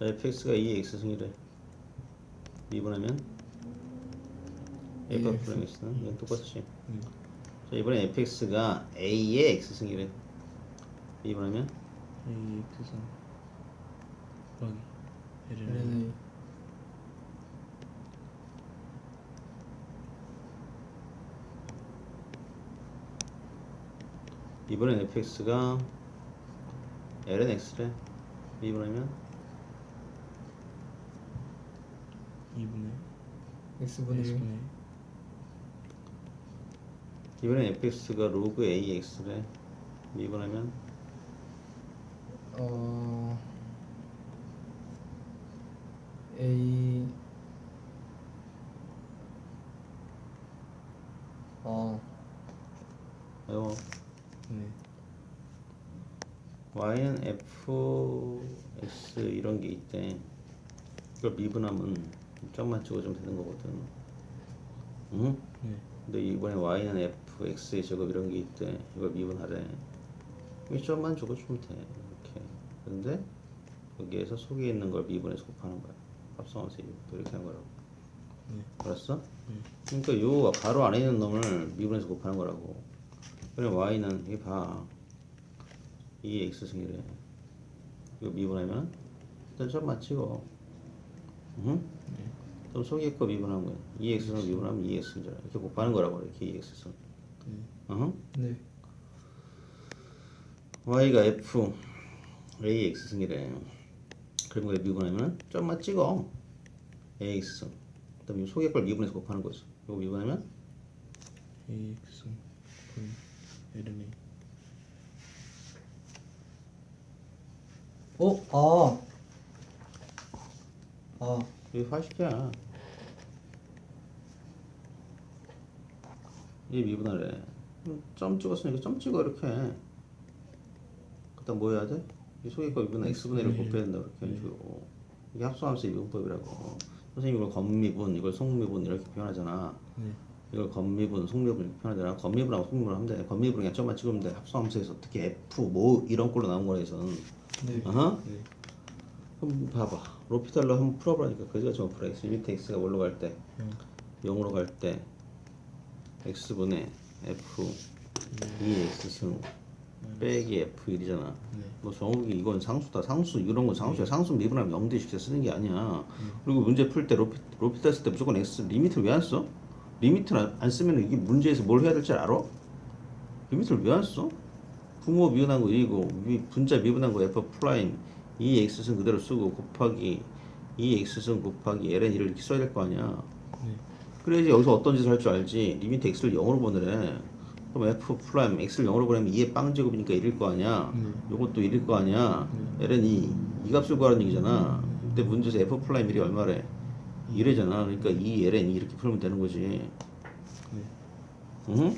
자 fx가 2x 승이래. 미분하면 a AX. 플러스 x는 이건 똑같이. 네. 자 이번에 fx가 a의 x 승이래 미분하면 A X 선 더하기 L은 LNA 이번엔 fx가 ln x래. 미분하면 2분의 X분의 1 X분의. 이번엔 fx가 로그 ax래 미분하면? 어 A 어. 이거 네. y는 fx 이런 게 있대. 이걸 미분하면 점만 찍어주면 되는 거거든 응? 네. 근데 이번에 y는 fx의 제곱 이런 게 있대 이걸 미분하래 이 점만 적어주면 돼 이렇게 근데 여기에서 속에 있는 걸 미분해서 곱하는 거야 이것도 이렇게 하는 거라고 네. 알았어? 네. 그러니까 요 가로 안에 있는 놈을 미분해서 곱하는 거라고 그럼 y는 이게 봐 2x 승이래 이거 미분하면 일단 점만 찍어 응? 네. 그럼 거 미분하는 거야 2x승 미분하면 2x승이잖아 이렇게 곱하는 거라고 이렇게 2x승 네. 어허. 네. y가 f ax 승이래 그럼 이거 미분하면 점만 찍어 ax 승 그다음에 걸 미분해서 곱하는 거지 이거 미분하면 A X 분 L은 A 어? 아. 아. 이게 화식이야 이 미분하래 음, 점 찍었으니까 점 찍어 이렇게 그다음 뭐 해야 돼? 이 속에 거 미분 x분의 1을 곱해야 된다 그렇게 해주고 이게 합성함수 미분법이라고 선생님 이걸 건미분 이걸 속미분 이렇게 표현하잖아 네. 이걸 건미분, 속미분 이렇게 표현하잖아. 건미분하고 속미분 하면 돼. 건미분 그냥 점만 찍으면 돼. 합성함수에서 어떻게 F 뭐 이런 걸로 나온 거에서는. 네. 어허. 네. 한번 봐봐. 로피탈로 한번 풀어보라니까. 좀 풀어. X 리미트 X가 뭘로 갈 때? 형 0으로 갈 때 X분의 F 2X 승 빼기 F1이잖아. 네. 뭐 정욱이 이건 상수다. 상수 이런 건 상수야. 상수 미분하면 0대 식자 쓰는 게 아니야. 그리고 문제 풀 때 로피 로피탈 쓸때 무조건 X 리미트를 왜 안 써? 리미트를 안- 안 쓰면 이게 문제에서 뭘 해야 될지 알아? 리미트를 왜 안 써? 부모 미분한 거 이거 미- 분자 미분한 거 F 프라임 2X승 그대로 쓰고 곱하기 2X승 곱하기 ln 1을 이렇게 써야 될 거 아니야. 네. 그래야지 여기서 어떤 짓을 할 줄 알지. 리미트 x를 0으로 보내래. 그럼 f 프라임 x를 0으로 보내면 2의 빵 제곱이니까 1일 거 아니야. 네. 요것도 1일 거 아니야. ln 2. 이 값을 구하라는 얘기잖아. 근데 문제에서 f 프라임 1이 얼마래? 1이잖아. 그러니까 2 ln 2 이렇게 풀면 되는 거지. 네. 응?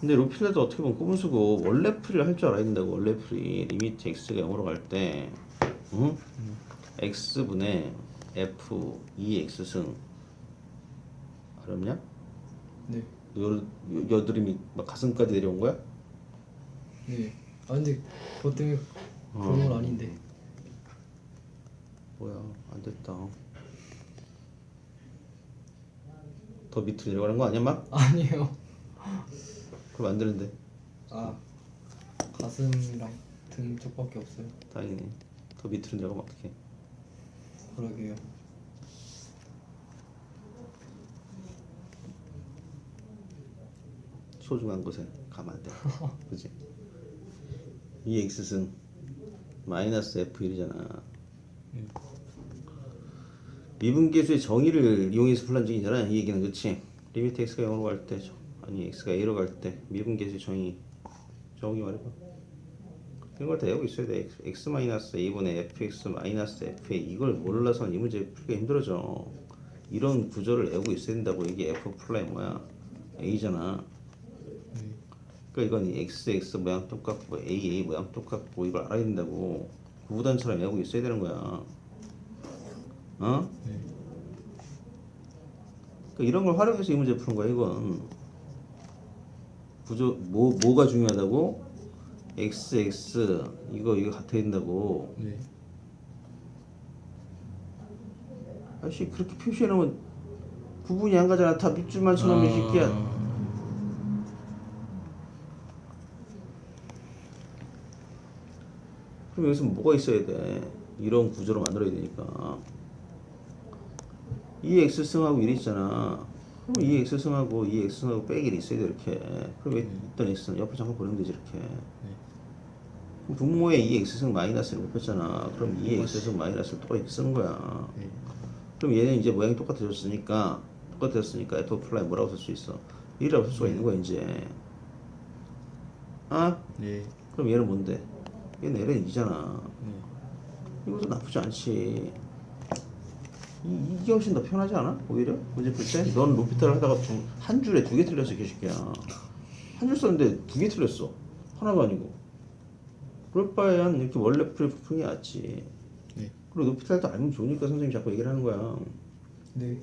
근데 로필레도 어떻게 보면 꿈을 쓰고 원래 풀이를 할 줄 알아야 된다고. 원래 풀이 리미트 x가 0으로 갈때 응? x분의 f 2x승 어렵냐? 네. 여, 여- 여드름이 막 가슴까지 내려온 거야? 네. 아 근데 그것 때문에 그런 건 아닌데. 뭐야 안 됐다 더 밑으로 내려가는 거 아니야 막? 아니에요. 그럼 안 되는데 아 가슴이랑 등 쪽밖에 없어요. 다행이네 더 밑으로 내려가면 어떡해 그러게요. 소중한 곳에 가면 안 돼 그지? 2x승 마이너스 f1이잖아 네. 미분계수의 정의를 이용해서 풀란 적이잖아 이 얘기는 그치? 리미트 x가 0으로 갈 때 아니 x가 a로 갈 때 미분계수의 정의 정의 말해봐. 이런 걸 다 외우고 있어야 돼. X, 마이너스 a분의 fx 마이너스 fa 이걸 몰라서는 이 문제 풀기가 힘들어져. 이런 구조를 외우고 있어야 된다고 이게 f 플라이 뭐야. A잖아. 그러니까 이건 x x 모양 똑같고 a a 모양 똑같고 이걸 알아야 된다고 구단처럼 외우고 있어야 되는 거야. 어? 네. 그러니까 이런 걸 활용해서 이 문제 푸는 거야 이건 구조 뭐 뭐가 중요하다고? X x 이거 이거 같아야 된다고. 네. 아씨 그렇게 표시해놓으면 구분이 안 가잖아. 다 밑줄만 쳐놓으면 이 새끼야. 아, 그럼 여기서 뭐가 있어야 돼? 이런 구조로 만들어야 되니까. 이 x승하고 1 있잖아 그럼 이 x승하고 이 x승하고 빼기 1 있어야 돼 이렇게 그럼 왜 있던 x는 옆으로 잠깐 보내면 되지 이렇게 그럼 분모에 이 x승 마이너스를 곱했잖아 그럼 이 x승 마이너스를 똑같이 쓰는 거야 네. 그럼 얘는 이제 모양이 똑같아졌으니까 똑같았으니까 f 플라이 뭐라고 쓸 수 있어? 1이라고 쓸 수가 있는 거야 이제 아? 네. 그럼 얘는 뭔데? 얘는 ln 2잖아 네. 이것도 나쁘지 않지 이, 이게 훨씬 더 편하지 않아? 오히려? 문제 풀 때? 넌 루피타를 하다가 두, 한 줄에 두 개 틀렸어 개새끼야 한 줄 썼는데 두 개 틀렸어 하나가 아니고 그럴 바에야 이렇게 원래 풀이 풀이 낫지 네. 그리고 루피탈도 알면 좋으니까 선생님이 자꾸 얘기를 하는 거야 네